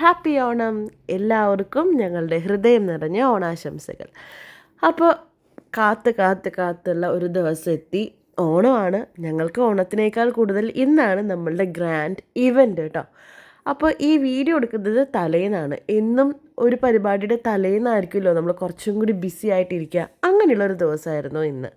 Happy Onam എല്ലാവർക്കും ഞങ്ങളുടെ ഹൃദയം നിറഞ്ഞ ഓണാശംസകൾ. അപ്പോൾ കാത്ത് കാത്ത് കാത്തുള്ള ഒരു ദിവസം എത്തി. ഓണമാണ്. ഞങ്ങൾക്ക് ഓണത്തിനേക്കാൾ കൂടുതൽ ഇന്നാണ് നമ്മളുടെ ഗ്രാൻഡ് ഇവന്റ് കേട്ടോ അപ്പോൾ ഈ വീഡിയോ എടുക്കുന്നത് തലേന്നാണ്. എന്നും ഒരു പരിപാടിയുടെ തലേന്നായിരിക്കുമല്ലോ നമ്മൾ കുറച്ചും കൂടി ബിസി ആയിട്ടിരിക്കുക. അങ്ങനെയുള്ളൊരു ദിവസമായിരുന്നു ഇന്ന്.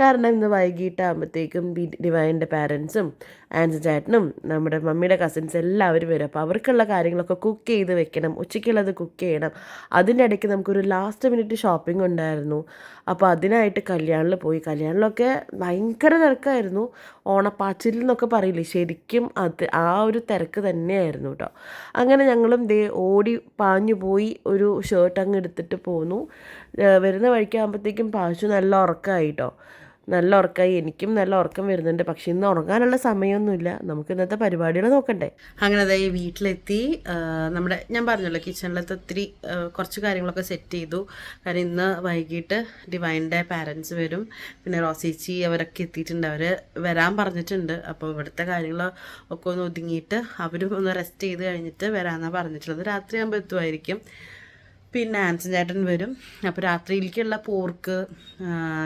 കാരണം ഇന്ന് വൈകിട്ടാകുമ്പോഴത്തേക്കും ഡിവൈന്റെ പാരൻസും ആൻസി ചേട്ടനും നമ്മുടെ മമ്മിയുടെ കസിൻസ് എല്ലാവരും വരും. അപ്പോൾ അവർക്കുള്ള കാര്യങ്ങളൊക്കെ കുക്ക് ചെയ്ത് വെക്കണം. ഉച്ചയ്ക്കുള്ളത് കുക്ക് ചെയ്യണം. അതിന്റെ ഇടയ്ക്ക് നമുക്കൊരു ലാസ്റ്റ് മിനിറ്റ് ഷോപ്പിംഗ് ഉണ്ടായിരുന്നു. അപ്പോൾ അതിനായിട്ട് കല്യാണിൽ പോയി. കല്യാണിലൊക്കെ ഭയങ്കര തിരക്കായിരുന്നു. ഓണപ്പാച്ചിൽ എന്നൊക്കെ പറയില്ലേ? ശരിക്കും അത് ആ ഒരു തിരക്ക് തന്നെയായിരുന്നു കേട്ടോ അങ്ങനെ ഞങ്ങളും ദേ ഓടി പാഞ്ഞു പോയി ഒരു ഷർട്ട് അങ്ങ് എടുത്തിട്ട് പോന്നു. വരുന്ന വഴിക്കാകുമ്പോഴത്തേക്കും പാശു നല്ല ഉറക്കമായി കേട്ടോ നല്ല ഉറക്കമായി എനിക്കും നല്ല ഉറക്കം വരുന്നുണ്ട്. പക്ഷെ ഇന്ന് ഉറങ്ങാനുള്ള സമയമൊന്നുമില്ല. നമുക്ക് ഇന്നത്തെ പരിപാടികൾ നോക്കണ്ടേ. അങ്ങനെ അതായി വീട്ടിലെത്തി. നമ്മുടെ ഞാൻ പറഞ്ഞല്ലോ കിച്ചണിലത്തെ ഒത്തിരി കുറച്ച് കാര്യങ്ങളൊക്കെ സെറ്റ് ചെയ്തു. കാരണം ഇന്ന് വൈകിട്ട് ഡിവൈന്റെ പാരൻസ് വരും. പിന്നെ റോസേച്ചി അവരൊക്കെ എത്തിയിട്ടുണ്ട്. അവർ വരാൻ പറഞ്ഞിട്ടുണ്ട്. അപ്പോൾ ഇവിടുത്തെ കാര്യങ്ങൾ ഒക്കെ ഒന്ന് ഒതുങ്ങിയിട്ട് അവരും ഒന്ന് റെസ്റ്റ് ചെയ്ത് കഴിഞ്ഞിട്ട് വരാമെന്നാണ് പറഞ്ഞിട്ടുള്ളത്. രാത്രി ആകുമ്പോൾ എത്തുമായിരിക്കും. പിന്നെ ആൻസൺ ചേട്ടൻ വരും. അപ്പോൾ രാത്രിയിലേക്കുള്ള പോർക്ക്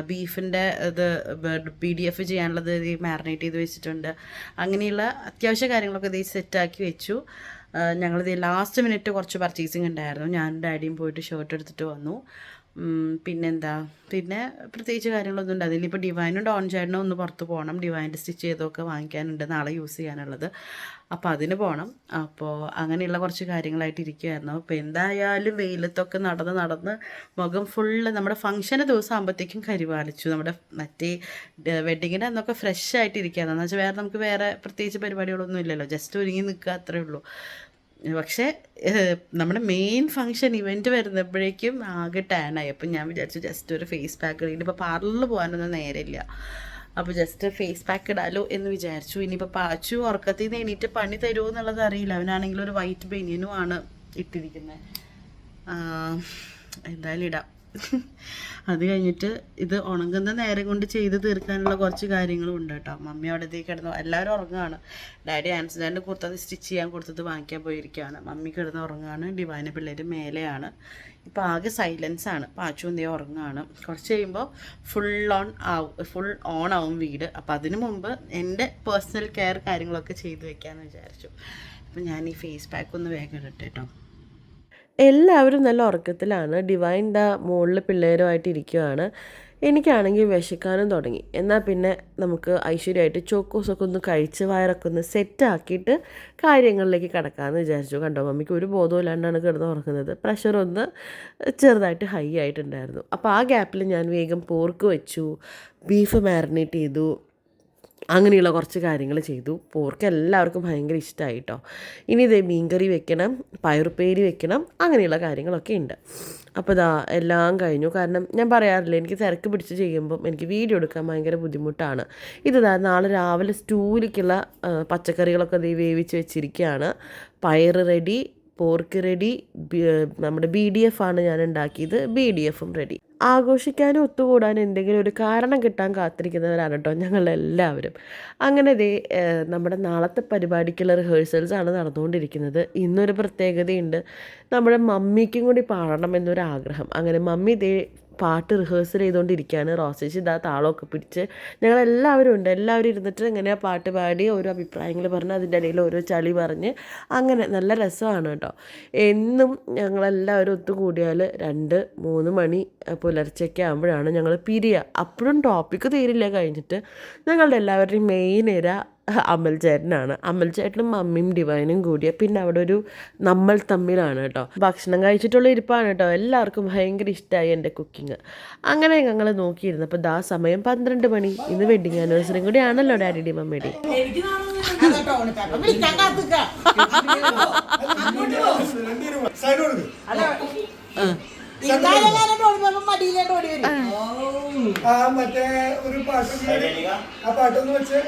ബീഫിന്റെ ഇത് പി ഡി എഫ് ചെയ്യാനുള്ളത് മാറിനേറ്റ് ചെയ്ത് വെച്ചിട്ടുണ്ട്. അങ്ങനെയുള്ള അത്യാവശ്യ കാര്യങ്ങളൊക്കെ ഇത് സെറ്റാക്കി വെച്ചു. ഞങ്ങളിത് ലാസ്റ്റ് മിനിറ്റ് കുറച്ച് പർച്ചേസിങ് ഉണ്ടായിരുന്നു. ഞാൻ ഡാഡിയും പോയിട്ട് ഷർട്ട് എടുത്തിട്ട് വന്നു. പിന്നെന്താ? പിന്നെ പ്രത്യേകിച്ച് കാര്യങ്ങളൊന്നും ഉണ്ട് അതിലിപ്പോൾ ഡിവൈനും ഡോൺ ചേട്ടനും ഒന്ന് പുറത്ത് പോകണം. ഡിവൈന്റെ സ്റ്റിച്ച് ചെയ്തൊക്കെ വാങ്ങിക്കാനുണ്ട്. നാളെ യൂസ് ചെയ്യാനുള്ളത്. അപ്പോൾ അതിന് പോകണം അപ്പോൾ അങ്ങനെയുള്ള കുറച്ച് കാര്യങ്ങളായിട്ട് ഇരിക്കുമായിരുന്നു അപ്പോൾ എന്തായാലും വെയിലത്തൊക്കെ നടന്ന് നടന്ന് മുഖം ഫുള്ള് നമ്മുടെ ഫംഗ്ഷന് ദിവസം ആകുമ്പോഴത്തേക്കും കരിവാളിച്ചു നമ്മുടെ മറ്റേ വെഡിങ്ങിന്റെ അന്നൊക്കെ ഫ്രഷ് ആയിട്ട് ഇരിക്കുകയാണ് എന്ന് വെച്ചാൽ വേറെ നമുക്ക് വേറെ പ്രത്യേകിച്ച് പരിപാടികളൊന്നും ഇല്ലല്ലോ. ജസ്റ്റ് ഒരുങ്ങി നിൽക്കുക അത്രേ ഉള്ളൂ. പക്ഷേ നമ്മുടെ മെയിൻ ഫങ്ഷൻ ഇവന്റ് വരുന്നപ്പോഴേക്കും ആകെ ടാനായി അപ്പം ഞാൻ വിചാരിച്ചു ജസ്റ്റ് ഒരു ഫേസ് പാക്ക് ഇനിയിപ്പോൾ പാർലറിൽ പോകാനൊന്നും നേരമില്ല. അപ്പോൾ ജസ്റ്റ് ഫേസ് പാക്ക് ഇടാലോ എന്ന് വിചാരിച്ചു. ഇനിയിപ്പോൾ പാച്ചു ഉറക്കത്തിൽ നിന്ന് എണീറ്റ് പണി തരുമോ എന്നുള്ളത് അറിയില്ല. അവനാണെങ്കിൽ ഒരു വൈറ്റ് ബനിയനും ആണ് ഇട്ടിരിക്കുന്നത് എന്തായാലും ഇടാം. അത് കഴിഞ്ഞിട്ട് ഇത് ഉണങ്ങുന്ന നേരം കൊണ്ട് ചെയ്ത് തീർക്കാനുള്ള കുറച്ച് കാര്യങ്ങളും ഉണ്ട് കേട്ടോ. മമ്മി അവിടത്തേക്ക് കിടന്നു എല്ലാവരും ഉറങ്ങുകയാണ് ഡാഡി ആൻസിഡന്റ് കൊടുത്തത് സ്റ്റിച്ച് ചെയ്യാൻ കൊടുത്തത് വാങ്ങിക്കാൻ പോയിരിക്കുകയാണ് മമ്മി കിടന്ന് ഉറങ്ങുകയാണ് ഡിവൈന പിള്ളേർ മേലെയാണ്. ഇപ്പോൾ ആകെ സൈലൻസ് ആണ്. പാച്ചു എന്തേ ഉറങ്ങുകയാണ് കുറച്ച് കഴിയുമ്പോൾ ഫുൾ ഓൺ ആവും. ഫുൾ ഓൺ ആവും വീട്. അപ്പോൾ അതിനു മുമ്പ് എന്റെ പേഴ്സണൽ കെയർ കാര്യങ്ങളൊക്കെ ചെയ്തു വെക്കാമെന്ന് വിചാരിച്ചു. അപ്പോൾ ഞാൻ ഈ ഫേസ് പാക്ക് ഒന്ന് വേഗം ഇടട്ടെ കേട്ടോ എല്ലാവരും നല്ല ഉറക്കത്തിലാണ്. ഡിവൈൻ ദ മുകളിൽ പിള്ളേരുമായിട്ട് ഇരിക്കുവാണ്. എനിക്കാണെങ്കിൽ വിശക്കാനും തുടങ്ങി. എന്നാൽ പിന്നെ നമുക്ക് ഐശ്വര്യമായിട്ട് ചോക്കോസൊക്കെ ഒന്ന് കഴിച്ച് വയറൊക്കെ ഒന്ന് സെറ്റാക്കിയിട്ട് കാര്യങ്ങളിലേക്ക് കിടക്കാമെന്ന് വിചാരിച്ചു. കണ്ടോ മമ്മിക്ക് ഒരു ബോധമില്ലാണ്ടാണ് കിടന്ന് ഉറങ്ങുന്നത്. പ്രഷർ ഒന്ന് ചെറുതായിട്ട് ഹൈ ആയിട്ടുണ്ടായിരുന്നു. അപ്പോൾ ആ ഗ്യാപ്പിൽ ഞാൻ വേഗം പോർക്ക് വെച്ചു. ബീഫ് മാരിനേറ്റ് ചെയ്തു. അങ്ങനെയുള്ള കുറച്ച് കാര്യങ്ങൾ ചെയ്തു. പോർക്ക് എല്ലാവർക്കും ഭയങ്കര ഇഷ്ടമായി കേട്ടോ ഇനി ഇതേ മീൻകറി വെക്കണം പയറുപ്പേരി വെക്കണം അങ്ങനെയുള്ള കാര്യങ്ങളൊക്കെ ഉണ്ട്. അപ്പോൾ ഇതാ എല്ലാം കഴിഞ്ഞു. കാരണം ഞാൻ പറയാറില്ല എനിക്ക് തിരക്ക് പിടിച്ച് ചെയ്യുമ്പം എനിക്ക് വീഡിയോ എടുക്കാൻ ഭയങ്കര ബുദ്ധിമുട്ടാണ്. ഇതാ നാളെ രാവിലെ സ്റ്റൂലിക്കുള്ള ആ, പച്ചക്കറികളൊക്കെ ഇത് വേവിച്ച് വെച്ചിരിക്കുകയാണ്. പയറ് റെഡി പോർക്ക് റെഡി നമ്മുടെ ബി ഡി എഫ് ആണ് ഞാൻ ഉണ്ടാക്കിയത്. ബി ഡി എഫും റെഡി. ആഘോഷിക്കാനും ഒത്തുകൂടാനും എന്തെങ്കിലും ഒരു കാരണം കിട്ടാൻ കാത്തിരിക്കുന്നവരാണ് കേട്ടോ ഞങ്ങളെല്ലാവരും. അങ്ങനെ ദേ നമ്മുടെ നാളത്തെ പരിപാടിക്കുള്ള റിഹേഴ്സൽസാണ് നടന്നുകൊണ്ടിരിക്കുന്നത്. ഇന്നൊരു പ്രത്യേകതയുണ്ട്. നമ്മുടെ മമ്മിക്കും കൂടി പാടണം എന്നൊരാഗ്രഹം. അങ്ങനെ മമ്മി ദേ പാട്ട് റിഹേഴ്സൽ ചെയ്തുകൊണ്ടിരിക്കുകയാണ് റോസേജ് ഇതാ താളമൊക്കെ പിടിച്ച് ഞങ്ങളെല്ലാവരും ഉണ്ട്. എല്ലാവരും ഇരുന്നിട്ട് ഇങ്ങനെ പാട്ട് പാടി ഓരോ അഭിപ്രായങ്ങൾ പറഞ്ഞ് അതിന്റെ ഇടയിൽ ഓരോ ചളി പറഞ്ഞ് അങ്ങനെ നല്ല രസമാണ് കേട്ടോ. എന്നും ഞങ്ങളെല്ലാവരും ഒത്തുകൂടിയാൽ രണ്ട് മൂന്ന് മണി പുലർച്ചയ്ക്ക് ആകുമ്പോഴാണ് ഞങ്ങൾ പിരിയുക. അപ്പോഴും ടോപ്പിക്ക് തീരില്ല കഴിഞ്ഞിട്ട് ഞങ്ങളുടെ എല്ലാവരുടെയും മെയിൻ ഇര അമൽ ചേട്ടനാണ്. അമൽ ചേട്ടനും മമ്മിയും ഡിവൈനും കൂടിയ പിന്നെ അവിടെ ഒരു നമ്മൾ തമ്മിലാണ് കേട്ടോ. ഭക്ഷണം കഴിച്ചിട്ടുള്ള ഇരിപ്പാണ് കേട്ടോ. എല്ലാവർക്കും ഭയങ്കര ഇഷ്ടമായി എന്റെ കുക്കിങ്. അങ്ങനെ ഞങ്ങൾ നോക്കിയിരുന്നപ്പോൾ ദാ സമയം പന്ത്രണ്ട് മണി. ഇന്ന് വെഡിങ് ആനിവേഴ്സറിയും കൂടി ആണല്ലോ ഡാഡിയുടെയും മമ്മിയുടെയും സൈഡ് കൊടുക്ക് ആ. മറ്റേ ഒരു പാട്ട് ആ പാട്ടൊന്ന് വെച്ച്.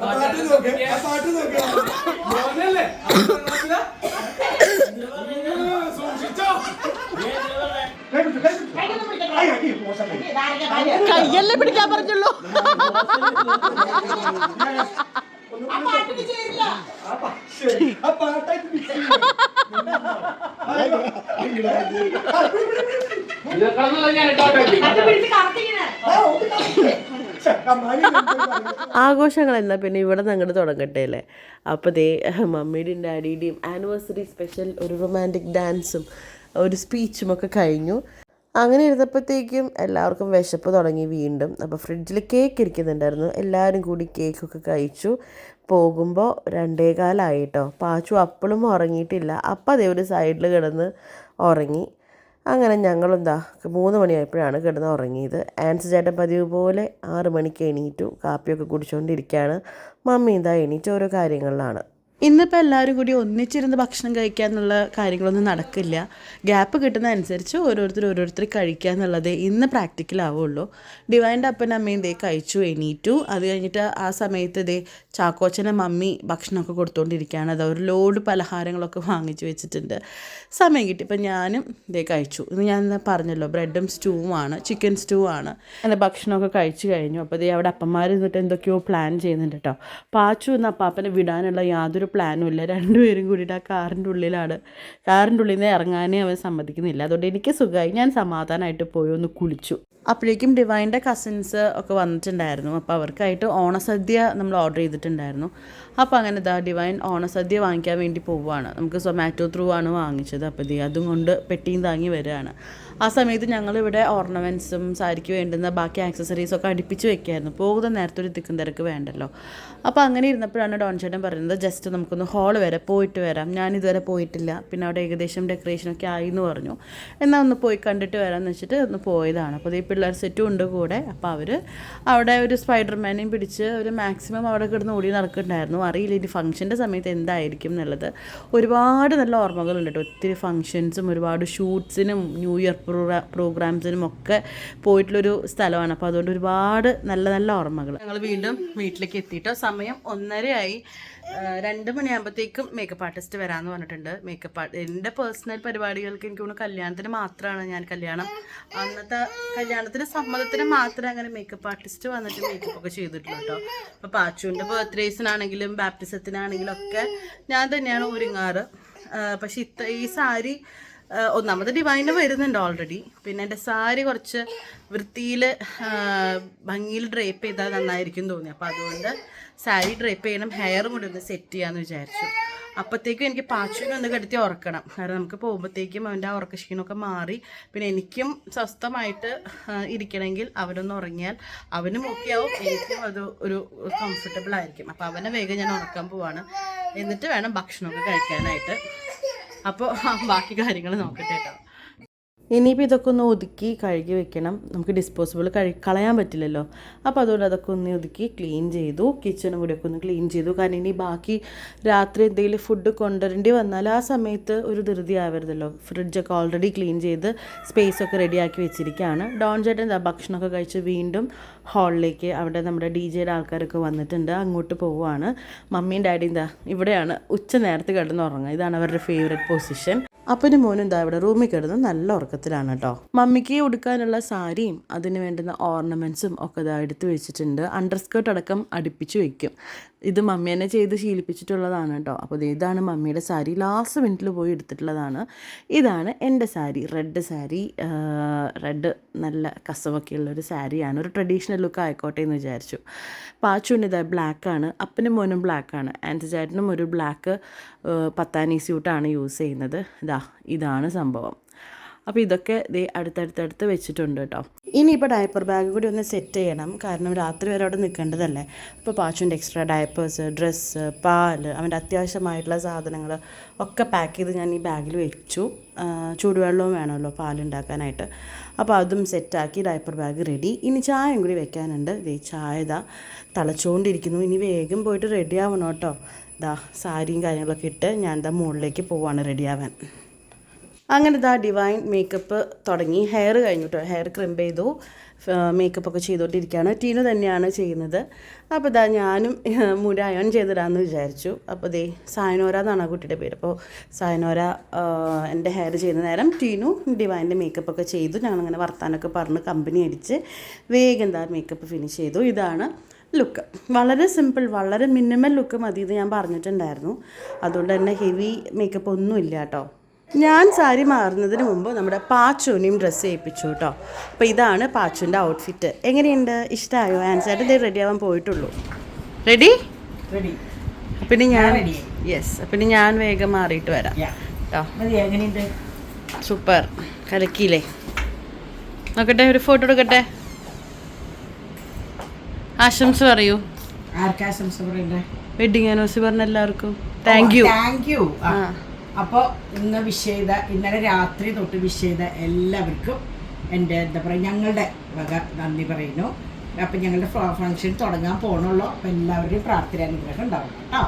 ആ പാട്ട് നോക്ക്. ആ പാട്ട് നോക്ക്. കയ്യല്ലേ പിടിക്കാൻ പറഞ്ഞുള്ളൂ ആ പാ- ശരി. ആ പാട്ടായിട്ട് mix ചെയ്യണം. ആ, ഓക്കെ. ഛെ, അമ്മായി എന്താ പറയുന്നത്? ആഘോഷങ്ങൾ എന്നാൽ പിന്നെ ഇവിടെ നിന്ന് അങ്ങോട്ട് തുടങ്ങട്ടെ അല്ലേ? അപ്പോൾ ദേ മമ്മിയുടെയും ഡാഡിയുടെയും ആനിവേഴ്സറി സ്പെഷ്യൽ ഒരു റൊമാന്റിക് ഡാൻസും ഒരു സ്പീച്ചും ഒക്കെ കഴിഞ്ഞു. അങ്ങനെ ഇരുന്നപ്പോഴത്തേക്കും എല്ലാവർക്കും വിശപ്പ് തുടങ്ങി വീണ്ടും. അപ്പോൾ ഫ്രിഡ്ജിൽ കേക്ക് ഇരിക്കുന്നുണ്ടായിരുന്നു. എല്ലാവരും കൂടി കേക്കൊക്കെ കഴിച്ചു. പോകുമ്പോൾ രണ്ടേ കാലായിട്ടോ. പാച്ചു അപ്പോഴും ഉറങ്ങിയിട്ടില്ല. അപ്പം അതേ ഒരു സൈഡിൽ കിടന്ന് ഉറങ്ങി. അങ്ങനെ ഞങ്ങളെന്താ മൂന്ന് മണിയായപ്പോഴാണ് കിടന്ന് ഉറങ്ങിയത്. ആൻസ് ചേട്ടൻ പതിവ് പോലെ ആറ് മണിക്ക് എണീറ്റു. കാപ്പിയൊക്കെ കുടിച്ചുകൊണ്ടിരിക്കുകയാണ് മമ്മി എന്താ എണീറ്റ് ഓരോ കാര്യങ്ങളിലാണ്. ഇന്നിപ്പോൾ എല്ലാവരും കൂടി ഒന്നിച്ചിരുന്ന് ഭക്ഷണം കഴിക്കുക എന്നുള്ള കാര്യങ്ങളൊന്നും നടക്കില്ല. ഗ്യാപ്പ് കിട്ടുന്ന അനുസരിച്ച് ഓരോരുത്തർ ഓരോരുത്തർ കഴിക്കുക എന്നുള്ളത് ഇന്ന് പ്രാക്ടിക്കലാവുള്ളൂ ഡിവൈന്റെ അപ്പൻ അമ്മയും ദേ കഴിച്ചു എണീറ്റു. അത് കഴിഞ്ഞിട്ട് ആ സമയത്ത് ദേ ചാക്കോച്ചനെ മമ്മി ഭക്ഷണമൊക്കെ കൊടുത്തുകൊണ്ടിരിക്കുകയാണ് അത് ഒരു ലോഡ് പലഹാരങ്ങളൊക്കെ വാങ്ങിച്ചു വെച്ചിട്ടുണ്ട്. സമയം കിട്ടി. ഇപ്പം ഞാനും ദേ കഴിച്ചു. ഇന്ന് ഞാൻ പറഞ്ഞല്ലോ ബ്രെഡും സ്റ്റൂവുമാണ് ചിക്കൻ സ്റ്റൂ ആണ്. അങ്ങനെ ഭക്ഷണമൊക്കെ കഴിച്ചു കഴിഞ്ഞു. അപ്പോൾ ദേ അവിടെ അപ്പന്മാർ എന്നിട്ട് എന്തൊക്കെയോ പ്ലാൻ ചെയ്യുന്നുണ്ട് കേട്ടോ പാച്ചു എന്ന അപ്പാപ്പനെ വിടാനുള്ള യാതൊരു പ്ലാനും ഇല്ല. രണ്ടുപേരും കൂടിയിട്ട് ആ കാറിന്റെ ഉള്ളിലാണ്. കാറിന്റെ ഉള്ളിൽ നിന്ന് ഇറങ്ങാനേ അവൻ സമ്മതിക്കുന്നില്ല. അതുകൊണ്ട് എനിക്ക് സുഖമായി. ഞാൻ സമാധാനമായിട്ട് പോയി ഒന്ന് കുളിച്ചു. അപ്പോഴേക്കും ഡിവൈന്റെ കസിൻസ് ഒക്കെ വന്നിട്ടുണ്ടായിരുന്നു. അപ്പോൾ അവർക്കായിട്ട് ഓണസദ്യ നമ്മൾ ഓർഡർ ചെയ്തിട്ടുണ്ടായിരുന്നു. അപ്പോൾ അങ്ങനെ ഇതാ ഡിവൈൻ ഓണസദ്യ വാങ്ങിക്കാൻ വേണ്ടി പോവുകയാണ്. നമുക്ക് സൊമാറ്റോ ത്രൂ ആണ് വാങ്ങിച്ചത്. അപ്പോൾ ദേ അതും കൊണ്ട് പെട്ടിയും താങ്ങി വരികയാണ്. ആ സമയത്ത് ഞങ്ങളിവിടെ ഓർണമെന്റ്സും സാരിക്ക് വേണ്ടുന്ന ബാക്കി ആക്സസറീസ് ഒക്കെ അടുപ്പിച്ച് വെക്കായിരുന്നു. പോകുന്ന നേരത്തെ ഒരു തിക്കും തിരക്ക് വേണ്ടല്ലോ. അപ്പോൾ അങ്ങനെ ഇരുന്നപ്പോഴാണ് ഡോൺ ചേട്ടൻ പറയുന്നത് ജസ്റ്റ് നമുക്കൊന്ന് ഹാൾ വരെ പോയിട്ട് വരാം. ഞാൻ ഇതുവരെ പോയിട്ടില്ല. പിന്നെ അവിടെ ഏകദേശം ഡെക്കറേഷനൊക്കെ ആയി എന്ന് പറഞ്ഞു. എന്നാൽ ഒന്ന് പോയി കണ്ടിട്ട് വരാമെന്ന് വെച്ചിട്ട് ഒന്ന് പോയതാണ്. അപ്പോൾ ഈ പിള്ളേർ സെറ്റും ഉണ്ട് കൂടെ. അപ്പോൾ അവർ അവിടെ ഒരു സ്പൈഡർമാനെയും പിടിച്ച് ഒരു മാക്സിമം അവിടെ കിടന്ന് ഓടി നടക്കുന്നുണ്ടായിരുന്നു. അറിയില്ല ഇനി ഫംഗ്ഷന്റെ സമയത്ത് എന്തായിരിക്കും എന്നുള്ളത്. ഒരുപാട് നല്ല ഓർമ്മകളുണ്ട് കേട്ടോ. ഒത്തിരി ഫംഗ്ഷൻസും ഒരുപാട് ഷൂട്ട്സിനും ന്യൂ ഇയർ പ്രോഗ്രാംസിനും ഒക്കെ പോയിട്ടുള്ളൊരു സ്ഥലമാണ്. അപ്പോൾ അതുകൊണ്ട് ഒരുപാട് നല്ല നല്ല ഓർമ്മകൾ ഞങ്ങൾ വീണ്ടും വീട്ടിലേക്ക് എത്തിയിട്ടോ സമയം ഒന്നരയായി. രണ്ട് മണിയാകുമ്പോഴത്തേക്കും മേക്കപ്പ് ആർട്ടിസ്റ്റ് വരാമെന്ന് പറഞ്ഞിട്ടുണ്ട്. മേക്കപ്പ് എന്റെ പേഴ്സണൽ പരിപാടികൾക്ക് എനിക്ക് തോന്നുന്നു കല്യാണത്തിന് മാത്രമാണ് ഞാൻ കല്യാണം. അന്നത്തെ കല്യാണത്തിന് സമ്മതത്തിന് മാത്രമേ അങ്ങനെ മേക്കപ്പ് ആർട്ടിസ്റ്റ് വന്നിട്ട് മേക്കപ്പ് ഒക്കെ ചെയ്തിട്ടുള്ളൂ കേട്ടോ അപ്പോൾ പാച്ചുവിന്റെ ബർത്ത്ഡേസിനാണെങ്കിലും ബാപ്റ്റിസത്തിനാണെങ്കിലും ഒക്കെ ഞാൻ തന്നെയാണ് ഒരുങ്ങാറ് പക്ഷേ ഇത്ത ഈ സാരി ഒന്നാമത് ഡിവൈന് വരുന്നുണ്ട് ഓൾറെഡി പിന്നെ എന്റെ സാരി കുറച്ച് വൃത്തിയിൽ ഭംഗിയിൽ ഡ്രേപ്പ് ചെയ്താൽ നന്നായിരിക്കും തോന്നി. അപ്പോൾ അതുകൊണ്ട് സാരി ഡ്രേപ്പ് ചെയ്യണം ഹെയറും കൂടി ഒന്ന് സെറ്റ് ചെയ്യാമെന്ന് വിചാരിച്ചു. അപ്പോഴത്തേക്കും എനിക്ക് പാച്ചുവിനെ ഒന്ന് കെടുത്തി ഉറക്കണം. കാരണം നമുക്ക് പോകുമ്പോഴത്തേക്കും അവന്റെ ആ ഉറക്കക്ഷീണമൊക്കെ മാറി. പിന്നെ എനിക്കും സ്വസ്ഥമായിട്ട് ഇരിക്കണമെങ്കിൽ അവനൊന്ന് ഉറങ്ങിയാൽ അവനും മുക്കിയാവും എനിക്കും അത് ഒരു കംഫർട്ടബിൾ ആയിരിക്കും. അപ്പോൾ അവനെ വേഗം ഞാൻ ഉറക്കാൻ പോവാണ്. എന്നിട്ട് വേണം ഭക്ഷണമൊക്കെ കഴിക്കാനായിട്ട്. അപ്പോൾ ബാക്കി കാര്യങ്ങൾ നോക്കട്ടെ കേട്ടോ ഇനിയിപ്പോൾ ഇതൊക്കെ ഒന്ന് ഒതുക്കി കഴുകി വെക്കണം. നമുക്ക് ഡിസ്പോസിബിൾ കഴി കളയാൻ പറ്റില്ലല്ലോ. അപ്പോൾ അതുകൊണ്ട് അതൊക്കെ ഒന്ന് ഒതുക്കി ക്ലീൻ ചെയ്തു. കിച്ചണും കൂടി ഒക്കെ ഒന്ന് ക്ലീൻ ചെയ്തു. കാരണം ഇനി ബാക്കി രാത്രി എന്തെങ്കിലും ഫുഡ് കൊണ്ടുവരേണ്ടി വന്നാൽ ആ സമയത്ത് ഒരു ധൃതി ആവരുതല്ലോ. ഫ്രിഡ്ജൊക്കെ ഓൾറെഡി ക്ലീൻ ചെയ്ത് സ്പേസ് ഒക്കെ റെഡിയാക്കി വെച്ചിരിക്കുകയാണ്. ഡോൺ ചേട്ടൻ എന്താ ഭക്ഷണമൊക്കെ കഴിച്ച് വീണ്ടും ഹാളിലേക്ക് അവിടെ നമ്മുടെ ഡി ജെയുടെ ആൾക്കാരൊക്കെ വന്നിട്ടുണ്ട്. അങ്ങോട്ട് പോവുകയാണ്. മമ്മിയും ഡാഡിയും എന്താ ഇവിടെയാണ്. ഉച്ച നേരത്ത് കിടന്നുറങ്ങുക. ഇതാണ് അവരുടെ ഫേവറേറ്റ് പൊസിഷൻ അപ്പനും മോനും എന്താ ഇവിടെ റൂമിൽ കിടന്ന് നല്ല ഉറക്കത്തിലാണ് കേട്ടോ. മമ്മിക്ക് ഉടുക്കാനുള്ള സാരിയും അതിന് വേണ്ടുന്ന ഓർണമെന്റ്സും ഒക്കെ ഇതാ എടുത്ത് വെച്ചിട്ടുണ്ട്. അണ്ടർ സ്കേർട്ട് അടക്കം അടുപ്പിച്ച് വെക്കും. ഇത് മമ്മീനെ ചെയ്ത് ശീലിപ്പിച്ചിട്ടുള്ളതാണ് കേട്ടോ. അപ്പോൾ ഇതാണ് മമ്മിയുടെ സാരി. ലാസ്റ്റ് മിനിറ്റിൽ പോയി എടുത്തിട്ടുള്ളതാണ്. ഇതാണ് എന്റെ സാരി. റെഡ് സാരി. റെഡ് നല്ല കസവൊക്കെ ഉള്ളൊരു സാരിയാണ് ഒരു ട്രഡീഷണൽ ലുക്ക് ആയിക്കോട്ടെ എന്ന് വിചാരിച്ചു. പാച്ചുവിന് ബ്ലാക്ക് ബ്ലാക്കാണ് അപ്പനും മോനും ബ്ലാക്കാണ് ആന്റി ചേട്ടനും ഒരു ബ്ലാക്ക് പത്താനി സ്യൂട്ടാണ് യൂസ് ചെയ്യുന്നത്. ഇതാ ഇതാണ് സംഭവം. അപ്പോൾ ഇതൊക്കെ ദേ അടുത്തടുത്തടുത്ത് വെച്ചിട്ടുണ്ട് കേട്ടോ. ഇനിയിപ്പോൾ ഡയപ്പർ ബാഗ് കൂടി ഒന്ന് സെറ്റ് ചെയ്യണം. കാരണം രാത്രി വരെ അവിടെ നിൽക്കേണ്ടതല്ലേ. അപ്പോൾ പാച്ചുവിന്റെ എക്സ്ട്രാ ഡയപ്പേഴ്സ് ഡ്രസ്സ് പാൽ അവന്റെ അത്യാവശ്യമായിട്ടുള്ള സാധനങ്ങൾ ഒക്കെ പാക്ക് ചെയ്ത് ഞാൻ ഈ ബാഗിൽ വെച്ചു. ചൂടുവെള്ളവും വേണമല്ലോ പാലുണ്ടാക്കാനായിട്ട്. അപ്പോൾ അതും സെറ്റാക്കി ഡയപ്പർ ബാഗ് റെഡി ഇനി ചായയും കൂടി വെക്കാനുണ്ട്. ദേ ചായ ഇതാ തിളച്ചുകൊണ്ടിരിക്കുന്നു ഇനി വേഗം പോയിട്ട് റെഡി ആവണം കേട്ടോ. ഇതാ സാരിയും കാര്യങ്ങളൊക്കെ ഇട്ട് ഞാൻ ദാ മുകളിലേക്ക് പോവാണ് റെഡി ആവാൻ. അങ്ങനെ ഇതാ ഡിവൈൻ മേക്കപ്പ് തുടങ്ങി. ഹെയർ കഴിഞ്ഞിട്ടോ. ഹെയർ ക്രിംപ് ചെയ്തു. മേക്കപ്പ് ഒക്കെ ചെയ്തുകൊണ്ടിരിക്കുകയാണ് ടീനു തന്നെയാണ് ചെയ്യുന്നത്. അപ്പോൾ ഇതാ ഞാനും മുടി അയൺ ചെയ്തിടാമെന്ന് വിചാരിച്ചു. അപ്പോൾ ദേ സായനോര എന്നാണ് ആ കുട്ടിയുടെ പേര്. അപ്പോൾ സായനോര എന്റെ ഹെയർ ചെയ്യുന്ന നേരം ടീനു ഡിവൈന്റെ മേക്കപ്പ് ഒക്കെ ചെയ്തു. ഞങ്ങളങ്ങനെ വർത്താനൊക്കെ പറഞ്ഞ് കമ്പനി അടിച്ച് വേഗം എന്താ മേക്കപ്പ് ഫിനിഷ് ചെയ്തു. ഇതാണ് ലുക്ക് വളരെ സിമ്പിൾ വളരെ മിനിമൽ ലുക്ക് മതി ഞാൻ പറഞ്ഞിട്ടുണ്ടായിരുന്നു. അതുകൊണ്ട് തന്നെ ഹെവി മേക്കപ്പ് ഒന്നും ഇല്ല കേട്ടോ. ഞാൻ സാരി മാറുന്നതിന് മുമ്പ് നമ്മുടെ പാച്ചുവിനെയും ഡ്രസ്സ് ചെയ്യിപ്പിച്ചു കേട്ടോ. അപ്പോൾ ഇതാണ് പാച്ചുവിന്റെ ഔട്ട്ഫിറ്റ് എങ്ങനെയുണ്ട്? ഇഷ്ടമായോ ആൻസർ ഇതേ റെഡി ആവാൻ പോയിട്ടുള്ളൂ. റെഡി റെഡി പിന്നെ ഞാൻ യെസ് പിന്നെ ഞാൻ വേഗം മാറിയിട്ട് വരാം. കേട്ടോ. സൂപ്പർ കലക്കിയില്ലേ? നോക്കട്ടെ ഒരു ഫോട്ടോ എടുക്കട്ടെ? ആശംസ പറയൂ. വെഡിങ് ആനിവേഴ്സറി പറഞ്ഞ എല്ലാവർക്കും. താങ്ക് യു താങ്ക് യു ആ. അപ്പോൾ ഇന്ന് വിഷ് ചെയ്ത ഇന്നലെ രാത്രി തൊട്ട് വിഷ് ചെയ്ത എല്ലാവർക്കും എന്റെ എന്താ പറയുക ഞങ്ങളുടെ വക നന്ദി പറയുന്നു. അപ്പം ഞങ്ങളുടെ ഫംഗ്ഷൻ തുടങ്ങാൻ പോകണുള്ളൂ അപ്പോൾ എല്ലാവരുടെയും പ്രാർത്ഥന അനുഗ്രഹം ഉണ്ടാവും കേട്ടോ.